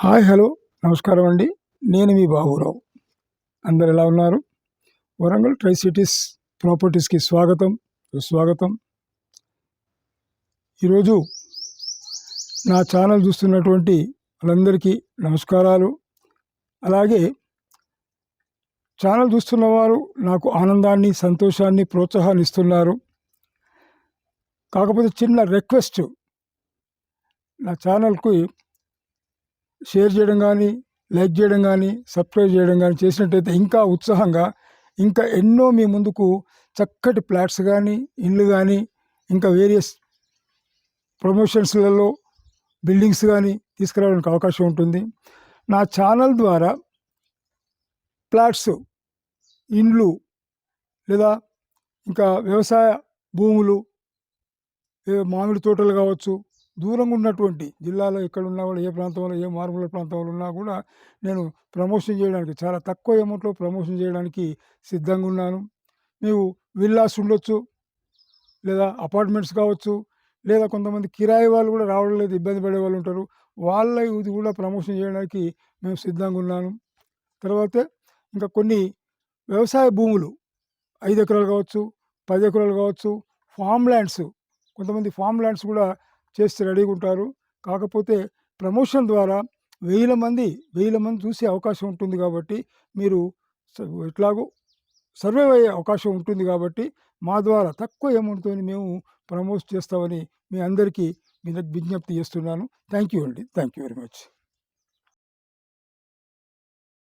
Hi hello నమస్కారం అండి. నేను మీ బాబురావు. అందరు ఎలా ఉన్నారు? వరంగల్ ట్రై సిటీస్ ప్రాపర్టీస్కి స్వాగతం సుస్వాగతం. ఈరోజు నా ఛానల్ చూస్తున్నటువంటి వాళ్ళందరికీ నమస్కారాలు. అలాగే ఛానల్ చూస్తున్నవారు నాకు ఆనందాన్ని సంతోషాన్ని ప్రోత్సాహాన్ని ఇస్తున్నారు కాకపోతే చిన్న రిక్వెస్ట్ నా ఛానల్కి షేర్ చేయడం కానీ లైక్ చేయడం కానీ సబ్స్క్రైబ్ చేయడం కానీ చేసినట్టయితే ఇంకా ఉత్సాహంగా ఇంకా ఎన్నో మీ ముందుకు చక్కటి ప్లాట్స్ కానీ ఇళ్ళు కానీ ఇంకా వేరియస్ ప్రమోషన్స్లలో బిల్డింగ్స్ కానీ తీసుకురావడానికి అవకాశం ఉంటుంది. నా ఛానల్ ద్వారా ప్లాట్స్ ఇండ్లు లేదా ఇంకా వ్యవసాయ భూములు మామిడి తోటలు కావచ్చు దూరంగా ఉన్నటువంటి జిల్లాలో ఎక్కడ ఉన్నా కూడా ఏ ప్రాంతంలో ఏ మారుమూల ప్రాంతంలో ఉన్నా కూడా నేను ప్రమోషన్ చేయడానికి చాలా తక్కువ అమౌంట్లో ప్రమోషన్ చేయడానికి సిద్ధంగా ఉన్నాను నీవు విల్లాస్ ఉండొచ్చు లేదా అపార్ట్మెంట్స్ కావచ్చు లేదా కొంతమంది కిరాయి వాళ్ళు కూడా రావడం లేదు ఇబ్బంది పడే వాళ్ళు ఉంటారు వాళ్ళ ఇది కూడా ప్రమోషన్ చేయడానికి మేము సిద్ధంగా ఉన్నాను తర్వాత ఇంకా కొన్ని వ్యవసాయ భూములు ఐదు ఎకరాలు కావచ్చు పది ఎకరాలు కావచ్చు ఫామ్ ల్యాండ్స్ కొంతమంది ఫామ్ ల్యాండ్స్ కూడా చేసి రెడీగా ఉంటారు. కాకపోతే ప్రమోషన్ ద్వారా వేల మంది వేల మంది చూసే అవకాశం ఉంటుంది కాబట్టి మీరు ఎట్లాగో సర్వైవ్ అయ్యే అవకాశం ఉంటుంది కాబట్టి మా ద్వారా తక్కువ అమౌంట్తో మేము ప్రమోట్ చేస్తామని మీ అందరికీ విజ్ఞప్తి చేస్తున్నాను. థ్యాంక్ యూ అండి. Thank you very much